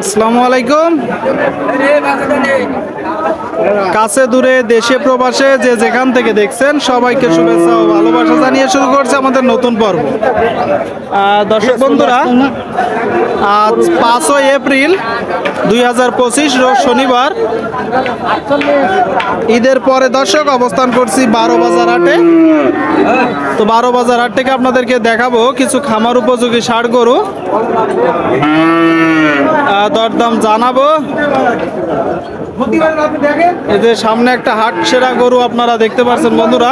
আসসালামু আলাইকুম। কাছে দূরে, দেশে প্রবাসে, যে যেখান থেকে দেখছেন, সবাইকে শুভেচ্ছা ও ভালোবাসা জানিয়ে শুরু করছে আমাদের নতুন পর্ব। দর্শক বন্ধুরা, আজ পাঁচই এপ্রিল দুই হাজার পঁচিশ শনিবার। ঈদের পরে দর্শক, অবস্থান করছি বারো বাজার হাটে। তো বারো বাজার হাট থেকে আপনাদেরকে দেখাবো কিছু খামার উপযোগী ষাড় গরু। দরদাম জানাব। এই যে সামনে একটা হাট সেরা গরু আপনারা দেখতে পাচ্ছেন বন্ধুরা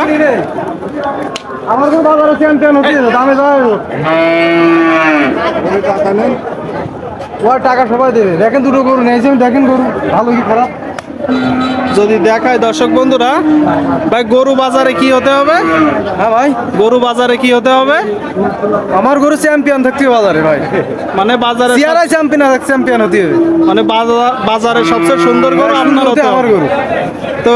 টাকা সবাই দেবে দেখেন দুটো গরু নিয়েছি আমি দেখেন গরু ভালো কি খারাপ যদি দেখায় দর্শক বন্ধুরা ভাই গরু বাজারে কি হতে হবে? হ্যাঁ ভাই। গরু বাজারে কি হতে হবে? আমার গরু চ্যাম্পিয়ন থাকতে বাজারে ভাই। মানে বাজারে সিয়ারাই চ্যাম্পিয়ন চ্যাম্পিয়ন হতে হবে। মানে বাজার সবচেয়ে সুন্দর গরু আপনার হতে হতে আমার গরু। তো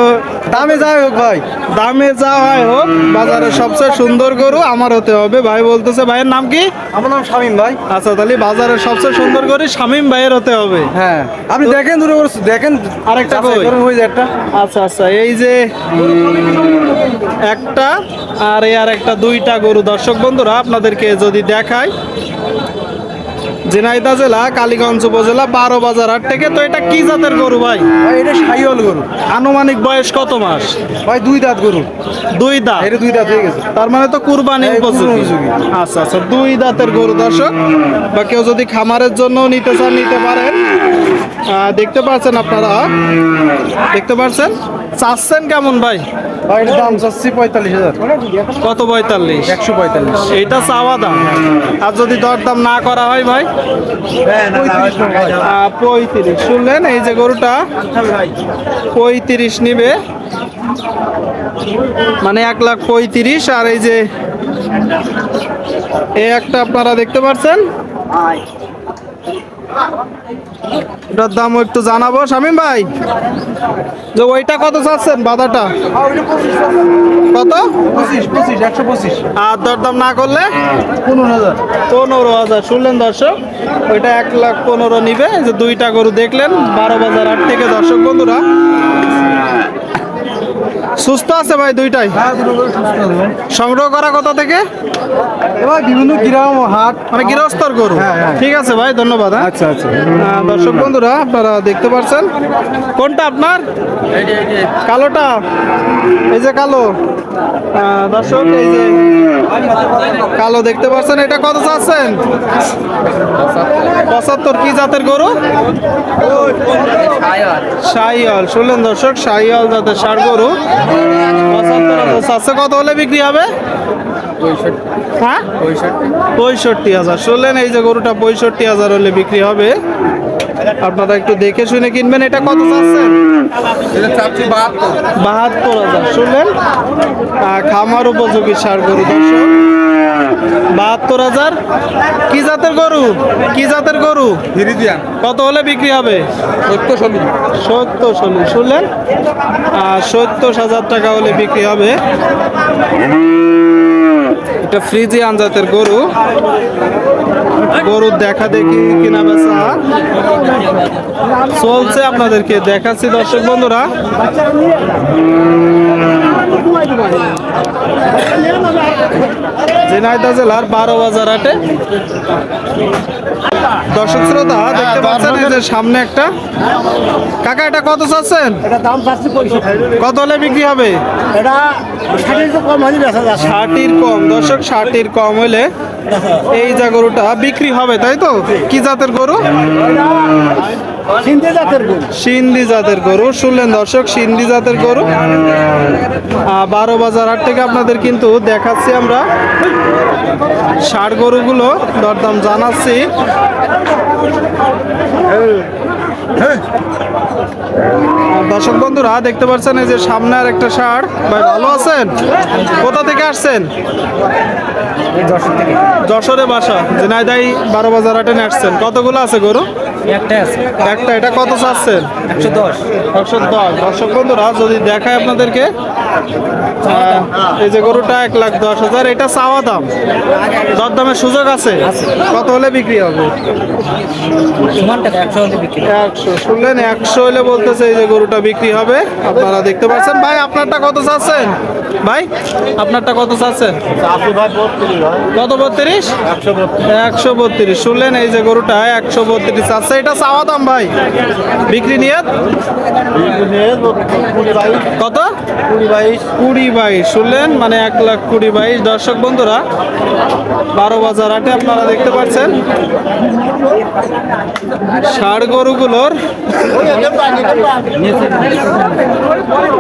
দামে যাই হোক ভাই দামে যা হয় হোক বাজারে সবচেয়ে সুন্দর গরু আমার হতে হবে। ভাই বলতেছে ভাইয়ের নাম কি? আমার নাম শামিম ভাই। আচ্ছা তাহলে বাজারের সবচেয়ে সুন্দর গরু শামীম ভাইয়ের হতে হবে। হ্যাঁ আপনি দেখেন দুটো গরু দেখেন আরেকটা কই? করুন, একটা। আচ্ছা আচ্ছা এই যে একটা আর এই আর একটা দুইটা গরু। দর্শক বন্ধুরা আপনাদেরকে যদি দেখায় ঝিনাইদহ জেলা কালীগঞ্জ উপজেলা বারো বাজার হাট থেকে। তো এটা কি জাতের গরু ভাই? এটা সাইওয়াল গরু। আনুমানিক বয়স কত মাস? ভাই দুই দাঁত গরু। দুই দাঁত? এটা দুই দাঁত হয়ে গেছে। তার মানে তো কুরবানি উপযোগী। উপযোগী। আচ্ছা আচ্ছা দুই দাঁতের গরু দর্শক। বা কেউ যদি খামারের জন্য নিতে চান নিতে পারেন। দেখতে পাচ্ছেন আপনারা। দেখতে পাচ্ছেন? চাচ্ছেন কেমন ভাই? ভাই দাম চাচ্ছি পঁয়তাল্লিশ হাজার। কত পঁয়তাল্লিশ? একশো পঁয়তাল্লিশ। এটা চাওয়া দাম। আর যদি দরদাম না করা হয় ভাই? পঁয়ত্রিশ। শুনলেন, এই যে গরুটা পঁয়ত্রিশ নিবে। মানে এক লাখ পঁয়ত্রিশ, আর এই যে একটা আপনারা দেখতে পাচ্ছেন এটার দাম একটু জানাব। শামিম ভাই, যে ওইটা কত চাচ্ছেন বাদাটা কত? আর দরদাম না করলে? পনেরো হাজার। পনেরো হাজার শুনলেন দর্শক, ওইটা এক লাখ পনেরো নিবে। যে দুইটা গরু দেখলেন, বারো বাজার আট থেকে দর্শক বন্ধুরা। সুস্থ আছে ভাই দুইটাই? হ্যাঁ সংগ্রহ করা কোথা থেকে? বিভিন্ন গ্রাম হাট। মানে গৃহস্থর গরু? হ্যাঁ, হ্যাঁ। ঠিক আছে ভাই ধন্যবাদ আচ্ছা আচ্ছা। দর্শক বন্ধুরা আপনারা দেখতে পাচ্ছেন কোনটা আপনার? কালোটা? এই যে কালো। দর্শক এই যে কালো দেখতে পাচ্ছেন এটা কত চাচ্ছেন? পঁচাত্তর কি জাতের গরু? শাহিয়াল শুনলেন দর্শক শাহিয়াল জাতের ষাট গরু। পঁচাত্তর চাচ্ছে কত হলে বিক্রি হবে? হ্যাঁ? পঁয়ষট্টি। হাজার। শুনলেন এই যে গরুটা পঁয়ষট্টি হাজার হলে বিক্রি হবে। আপনারা একটু দেখে শুনে কিনবেন। এটা কত চাচ্ছেন? বাহাত্তর। হাজার। শুনলেন? খামার উপযোগী সার গরু দর্শক। বাহাত্তর হাজার। কি জাতের গরু? কি জাতের গরু? কত হলে বিক্রি হবে? সত্তর চল্লিশ শুনলেন? আর সত্তর হাজার টাকা হলে বিক্রি হবে। এটা ফ্রিজি আনজাতের গরু। গরুর দেখা দেখি কিনা বেচা। চলছে আপনাদেরকে দেখাচ্ছি দর্শক বন্ধুরা। জেলার বারো বাজার হাটে। দর্শক শ্রোতা দেখতে পাচ্ছেন এই যে সামনে একটা। কাকা এটা কত চাচ্ছেন? এটা দাম চাচ্ছি কত হলে বিক্রি হবে? এটা ষাটের কম হলে ষাটের কম। দর্শক ষাটির কম হলে এই যে গরুটা বিক্রি হবে তাই তো? কি জাতের গরু? চিনতে জাতের গরু সিন্ধি জাতের গরু? শুনলেন দর্শক, সিন্ধি জাতের গরু। বারো বাজার হাট থেকে আপনাদের কিন্তু দেখাচ্ছি আমরা। ষাট গরুগুলো দরদাম জানাচ্ছি। আর দর্শক বন্ধুরা দেখতে পাচ্ছেন এই যে সামনে আর একটা ষাড়। ভাই ভালো আছেন? কোথা থেকে আসছেন? যশোরে বাসা। ঝিনাইদাই বারো বাজার হাটে আসছেন। কতগুলো আছে গরু? একটা এটা কত চাচ্ছেন? একশো দশ। একশো দশ। দর্শক বন্ধুরা যদি দেখায় আপনাদেরকে এই যে গরুটা এক লাখ দশ হাজার এটা চাওয়া দাম। দর দামের সুযোগ আছে? কত হলে বিক্রি হবে। একশো শুনলেন একশো হলে বলতেছে এই যে গরুটা বিক্রি হবে। আপনারা দেখতে পাচ্ছেন। ভাই, আপনারটা কত চাচ্ছেন? ভাই, আপনারটা কত চাচ্ছেন? কত বত্রিশ? একশো বত্রিশ। শুনলেন এই যে গরুটা, একশো বত্রিশ চাচ্ছে। এটা চাওয়া দাম ভাই? বিক্রি নিয়ে কত? কুড়ি বাইশ। শুনলেন? মানে এক লাখ কুড়ি বাইশ। দর্শক বন্ধুরা, বারো বাজার আটে আপনারা দেখতে পাচ্ছেন, ষাড় গরুগুলোর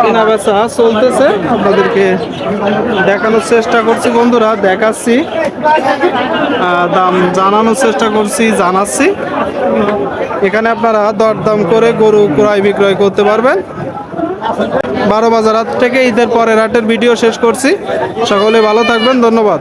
কেনা বেচা চলতেছে। আপনাদেরকে দেখানোর চেষ্টা করছি, বন্ধুরা, দেখাচ্ছি। দাম জানানোর চেষ্টা করছি, জানাচ্ছি। এখানে আপনারা দরদাম করে গরু ক্রয় বিক্রয় করতে পারবেন। বারো বাজার হাট থেকে ঈদের পরের হাটের ভিডিও শেষ করছি। সকলে ভালো থাকবেন, ধন্যবাদ।